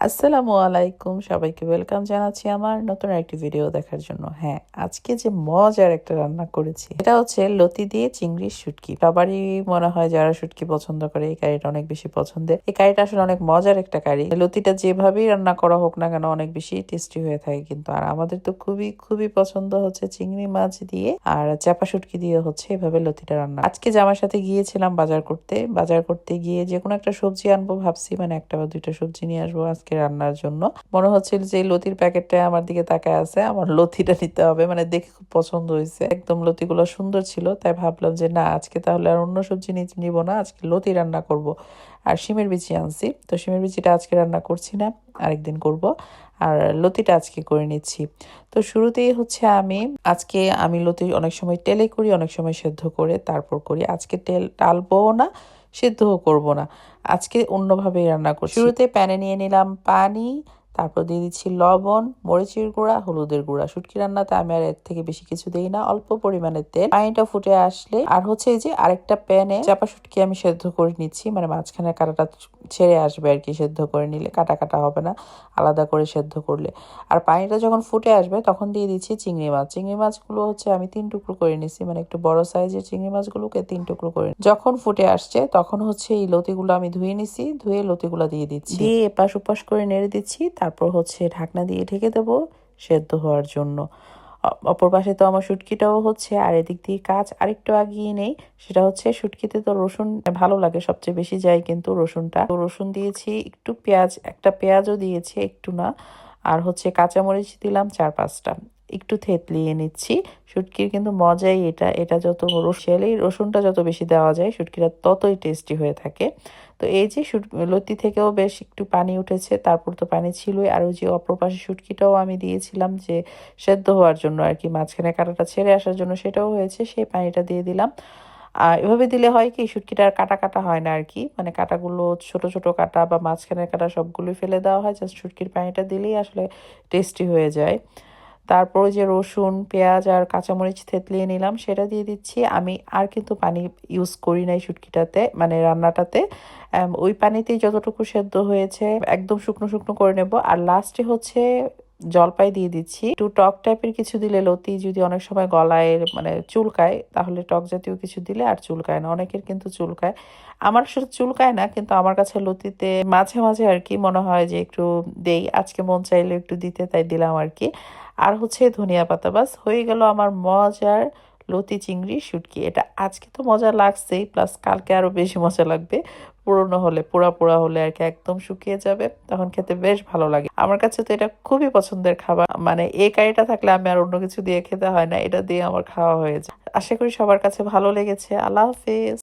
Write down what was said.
আসসালামু আলাইকুম। সবাইকে ওয়েলকাম জানাচ্ছি আমার নতুন একটি ভিডিও দেখার জন্য। হ্যাঁ আজকে যে মজার একটা রান্না করেছি এটা হচ্ছে লতি দিয়ে চিংড়ির শুটকি। সবারই মনে হয় যারা শুটকি পছন্দ করে, এই কারিটা অনেক বেশি পছন্দের। এই কারিটা আসলে অনেক মজার একটা কারি। লতিটা যেভাবেই রান্না করা হোক না কেন, অনেক বেশি টেস্টি হয়ে থাকে কিন্তু। আর আমাদের তো খুবই খুবই পছন্দ হচ্ছে চিংড়ি মাছ দিয়ে আর চাপা শুটকি দিয়ে হচ্ছে এভাবে লতিটা রান্না। আজকে জামার সাথে গিয়েছিলাম বাজার করতে বাজার করতে গিয়ে যে কোনো একটা সবজি আনব ভাবছি মানে একটা বা দুইটা সবজি নিয়ে আসব। আজকে রান্নার জন্য। মনে হচ্ছিল যে লতির প্যাকেটটা আমার দিকে তাকায় আছে, আমার লতিটা নিতে হবে। মানে দেখে খুব পছন্দ হয়েছে। একদম লতিগুলো সুন্দর ছিল, তাই ভাবলাম যে না, আজকে তাহলে আর অন্য সবজি নিব না, আজকে লতি রান্না করব। আর শিমের বিচি আনছি। তো শিমের বিচিটা আজকে রান্না করছি না আরেকদিন করব। আর লতিটা আজকে করে নিচ্ছি। তো শুরুতেই হচ্ছে আমি আজকে আমি লতি অনেক সময় তেলে করি অনেক সময় সেদ্ধ করে তারপর করি। আজকে তেল টালবো না সেদ্ধও করব না। আজকে অন্যভাবেই রান্না করছি। শুরুতে প্যানে নিয়ে নিলাম পানি তারপর দিয়ে দিচ্ছি লবণ, মরিচের গুঁড়া, হলুদের গুঁড়া। শুটকি রান্নাতে আমি আর এর থেকে বেশি কিছু দিই না, অল্প পরিমাণে তেল। পানিটা ফুটে আসলে, আর হচ্ছে যে আরেকটা প্যানে চাপা শুটকি আমি সেদ্ধ করে নিচ্ছি মানে মাঝখানে কাটাটা ছেড়ে আসবে আর কি সেদ্ধ করে নিলে, কাটা কাটা হবে না, আলাদা করে সেদ্ধ করলে। আর পানিটা যখন ফুটে আসবে, তখন দিয়ে দিচ্ছি চিংড়ি মাছ। চিংড়ি মাছগুলো হচ্ছে আমি তিন টুকরো করে নিচ্ছি মানে একটু বড় সাইজের চিংড়ি মাছগুলোকে তিন টুকরো করে যখন ফুটে আসছে, তখন হচ্ছে এই লতিগুলো আমি ধুয়ে নিছি, ধুয়ে লতিগুলো দিয়ে দিচ্ছি। দিয়ে এপাশ ওপাশ করে নেড়ে দিচ্ছি তারপর হচ্ছে ঢাকনা দিয়ে ঢেকে দেবো সেদ্ধ হওয়ার জন্য। অপর পাশে তো আমার শুটকিটাও হচ্ছে, আর এদিক দিয়ে কাজ আরেকটু আগিয়ে নেই, সেটা হচ্ছে শুটকিতে তো রসুন ভালো লাগে, সবচেয়ে বেশি যায় কিন্তু রসুনটা। তো রসুন দিয়েছি একটু পেঁয়াজ, একটা পেঁয়াজও দিয়েছি একটু না, আর হচ্ছে কাঁচামরিচ দিলাম চার পাঁচটা। একটু থেতলিয়ে নিচ্ছি শুটকির কিন্তু মজাই এটা। এটা যত রসেলেই রসুনটা যত বেশি দেওয়া যায়, শুটকিটা ততই টেস্টি হয়ে থাকে। তো এই যে লতি থেকেও বেশ একটু পানি উঠেছে, তারপর তো পানি ছিলই। আর ওই যে অপর পাশে শুটকিটাও আমি দিয়েছিলাম যে সেদ্ধ হওয়ার জন্য আর কি। মাঝখানে কাঁটাটা ছেড়ে আসার জন্য সেটাও হয়েছে, সেই পানিটা দিয়ে দিলাম। আর এভাবে দিলে হয় কি, শুটকিটা আর কাটা কাটা হয় না আর কি। মানে কাটাগুলো ছোট ছোট কাটা বা মাঝখানের কাটা সবগুলোই ফেলে দেওয়া হয়। জাস্ট শুটকির পানিটা দিলেই আসলে টেস্টি হয়ে যায়। তারপর যে রসুন, পেঁয়াজ আর কাঁচামরিচ থেতলিয়ে নিলাম, সেটা দিয়ে দিচ্ছি। আমি আর কিন্তু পানি ইউজ করি নাই শুটকিটাতে মানে রান্নাটাতে। ওই পানিতেই যতটুকু সেদ্ধ হয়েছে, একদম শুকনো শুকনো করে নেব। আর লাস্টে হচ্ছে জলপাই দিয়ে দিচ্ছি। একটু টক টাইপের কিছু দিলে লতি যদি অনেক সময় গলায় মানে চুলকায়, তাহলে টক জাতীয় কিছু দিলে আর চুলকায় না। অনেকের কিন্তু চুলকায়। আমার শুধু চুলকায় না, কিন্তু আমার কাছে লতিতে মাঝে মাঝে আর কি মনে হয় যে একটু দেই। আজকে মন চাইলে একটু দিতে, তাই দিলাম আর কি। আর হচ্ছে ধনিয়া পাতা, বাস হয়ে গেল আমার মজার লতি চিংড়ি শুটকি। এটা আজকে তো মজা লাগছেই, প্লাস কালকে আরও বেশি মজা লাগবে। পুরনো হলে, পোড়া পোড়া হলে আর কি একদম শুকিয়ে যাবে, তখন খেতে বেশ ভালো লাগে। আমার কাছে তো এটা খুবই পছন্দের খাবার। মানে এই কারিটা থাকলে আমি আর অন্য কিছু দিয়ে খেতে হয় না, এটা দিয়ে আমার খাওয়া হয়ে যায়। আশা করি সবার কাছে ভালো লেগেছে। আল্লাহ হাফেজ।